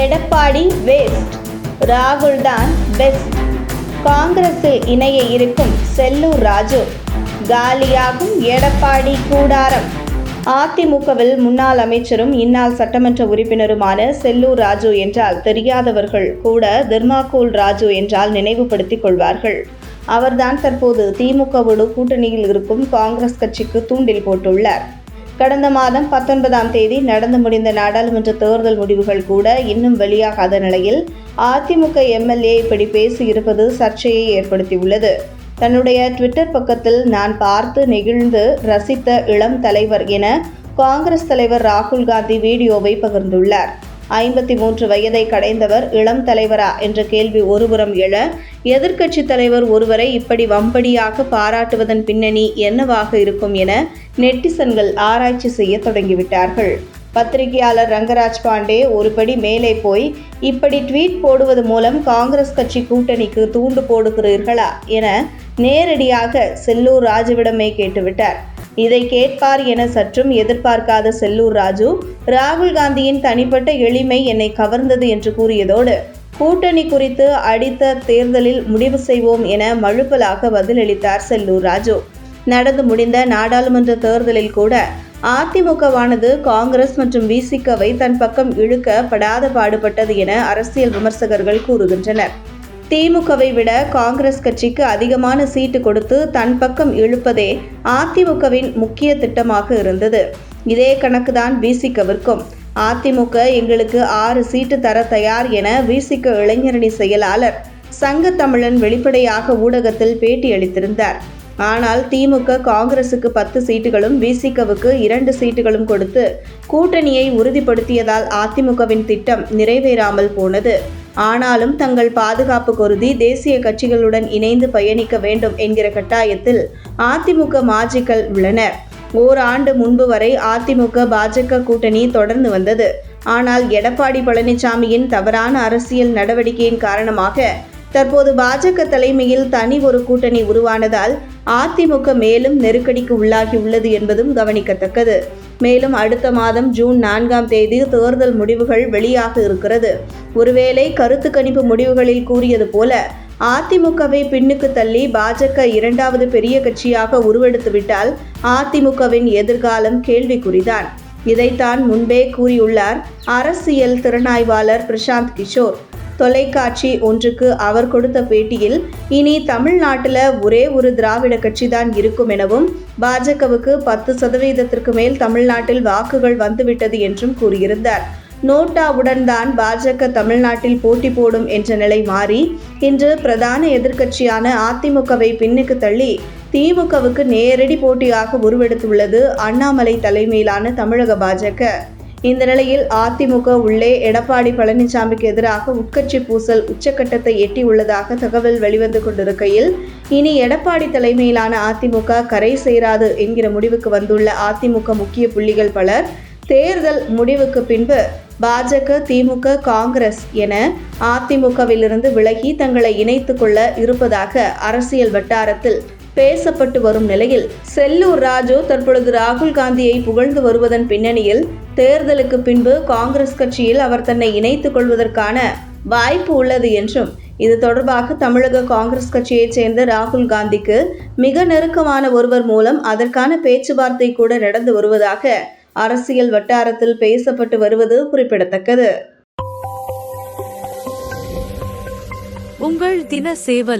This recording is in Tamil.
எடப்பாடி வேஸ்ட் ராகுல் தான் பெஸ்ட் காங்கிரஸில் இணைய இருக்கும் செல்லூர் ராஜு. காலியாகும் எடப்பாடி கூடாரம். அதிமுகவில் முன்னாள் அமைச்சரும் இந்நாள் சட்டமன்ற உறுப்பினருமான செல்லூர் ராஜு என்றால் தெரியாதவர்கள் கூட தர்மாகோல் ராஜு என்றால் நினைவுபடுத்திக் கொள்வார்கள். அவர்தான் தற்போது திமுகவோடு கூட்டணியில் இருக்கும் காங்கிரஸ் கட்சிக்கு தூண்டில் போட்டுள்ளார். கடந்த மாதம் பத்தொன்பதாம் தேதி நடந்து முடிந்த நாடாளுமன்ற தேர்தல் முடிவுகள் கூட இன்னும் வெளியாகாத நிலையில் அதிமுக எம்எல்ஏ இப்படி பேசியிருப்பது சர்ச்சையை ஏற்படுத்தியுள்ளது. தன்னுடைய ட்விட்டர் பக்கத்தில் நான் பார்த்து நெகிழ்ந்து ரசித்த இளம் தலைவர் என காங்கிரஸ் தலைவர் ராகுல் காந்தி வீடியோவை பகிர்ந்துள்ளார். ஐம்பத்தி மூன்று வயதை கடைந்தவர் இளம் தலைவரா என்ற கேள்வி ஒருபுறம் எழ எதிர்க்கட்சித் தலைவர் ஒருவரை இப்படி வம்படியாக பாராட்டுவதன் பின்னணி என்னவாக இருக்கும் என நெட்டிசன்கள் ஆராய்ச்சி செய்ய தொடங்கிவிட்டார்கள். பத்திரிகையாளர் ரங்கராஜ் பாண்டே ஒருபடி மேலே போய் இப்படி ட்வீட் போடுவது மூலம் காங்கிரஸ் கட்சி கூட்டணிக்கு தூண்டு போடுகிறீர்களா என நேரடியாக செல்லூர் ராஜுவிடமே கேட்டுவிட்டார். இதை கேட்பார் என சற்றும் எதிர்பார்க்காத செல்லூர் ராஜு ராகுல் காந்தியின் தனிப்பட்ட எளிமை என்னை கவர்ந்தது என்று கூறியதோடு கூட்டணி குறித்து அடித்த தேர்தலில் முடிவு செய்வோம் என மழுப்பலாக பதிலளித்தார் செல்லூர் ராஜு. நடந்து முடிந்த நாடாளுமன்ற தேர்தலில் கூட அதிமுகவானது காங்கிரஸ் மற்றும் விசிகவை தன் பக்கம் இழுக்க படாத பாடுபட்டது என அரசியல் விமர்சகர்கள் கூறுகின்றனர். திமுகவை விட காங்கிரஸ் கட்சிக்கு அதிகமான சீட்டு கொடுத்து தன் பக்கம் இழுப்பதே அதிமுகவின் முக்கிய திட்டமாக இருந்தது. இதே கணக்குதான் விசிகவிற்கும் அதிமுக எங்களுக்கு ஆறு சீட்டு தர தயார் என விசிக இளைஞரணி செயலாளர் சங்க தமிழன் வெளிப்படையாக ஊடகத்தில் பேட்டியளித்திருந்தார் ஆனால் திமுக காங்கிரசுக்கு பத்து சீட்டுகளும் விசிகவுக்கு இரண்டு சீட்டுகளும் கொடுத்து கூட்டணியை உறுதிப்படுத்தியதால் அதிமுகவின் திட்டம் நிறைவேறாமல் போனது. ஆனாலும் தங்கள் பாதுகாப்பு கருதி தேசிய கட்சிகளுடன் இணைந்து பயணிக்க வேண்டும் என்கிற கட்டாயத்தில் அதிமுக மாஜிக்கள் உள்ளனர். ஓராண்டு முன்பு வரை அதிமுக பாஜக கூட்டணி தொடர்ந்து வந்தது. ஆனால் எடப்பாடி பழனிசாமியின் தவறான அரசியல் நடவடிக்கையின் காரணமாக தற்போது பாஜக தலைமையில் தனி ஒரு கூட்டணி உருவானதால் அதிமுக மேலும் நெருக்கடிக்கு உள்ளாகியுள்ளது என்பதும் கவனிக்கத்தக்கது. மேலும் அடுத்த மாதம் ஜூன் நான்காம் தேதி தேர்தல் முடிவுகள் வெளியாக இருக்கிறது. ஒருவேளை கருத்து கணிப்பு முடிவுகளில் கூறியது போல அதிமுகவை பின்னுக்கு தள்ளி பாஜக இரண்டாவது பெரிய கட்சியாக உருவெடுத்துவிட்டால் அதிமுகவின் எதிர்காலம் கேள்விக்குறிதான். இதைத்தான் முன்பே கூறியுள்ளார் அரசியல் திறனாய்வாளர் பிரசாந்த் கிஷோர். தொலைக்காட்சி ஒன்றுக்கு அவர் கொடுத்த பேட்டியில் இனி தமிழ்நாட்டில் ஒரே ஒரு திராவிட கட்சி தான் இருக்கும் எனவும் பாஜகவுக்கு பத்து சதவீதத்திற்கு மேல் தமிழ்நாட்டில் வாக்குகள் வந்துவிட்டது என்றும் கூறியிருந்தார். நோட்டாவுடன் தான் பாஜக தமிழ்நாட்டில் போட்டி போடும் என்ற நிலை மாறி இன்று பிரதான எதிர்க்கட்சியான அதிமுகவை பின்னுக்கு தள்ளி திமுகவுக்கு நேரடி போட்டியாக உருவெடுத்துள்ளது அண்ணாமலை தலைமையிலான தமிழக பாஜக. இந்த நிலையில் அதிமுக உள்ளே எடப்பாடி பழனிசாமிக்கு எதிராக உட்கட்சி பூசல் உச்சக்கட்டத்தை எட்டியுள்ளதாக தகவல் வெளிவந்து கொண்டிருக்கையில் இனி எடப்பாடி தலைமையிலான அதிமுக கரை சேராது என்கிற முடிவுக்கு வந்துள்ள அதிமுக முக்கிய புள்ளிகள் பலர் தேர்தல் முடிவுக்கு பின்பு பாஜக திமுக காங்கிரஸ் என அதிமுகவிலிருந்து விலகி தங்களை இணைத்து கொள்ள இருப்பதாக அரசியல் வட்டாரத்தில் பேசப்பட்டு வரும் நிலையில் செல்லூர் ராஜு தற்பொழுது ராகுல் காந்தியை புகழ்ந்து வருவதன் பின்னணியில் தேர்தலுக்கு பின்பு காங்கிரஸ் கட்சியில் அவர் தன்னை இணைத்துக் கொள்வதற்கான வாய்ப்பு உள்ளது என்றும் இது தொடர்பாக தமிழக காங்கிரஸ் கட்சியைச் சேர்ந்த ராகுல் காந்திக்கு மிக நெருக்கமான ஒருவர் மூலம் அதற்கான பேச்சுவார்த்தை கூட நடந்து வருவதாக அரசியல் வட்டாரத்தில் பேசப்பட்டு வருவது குறிப்பிடத்தக்கது. உங்கள் தின சேவல்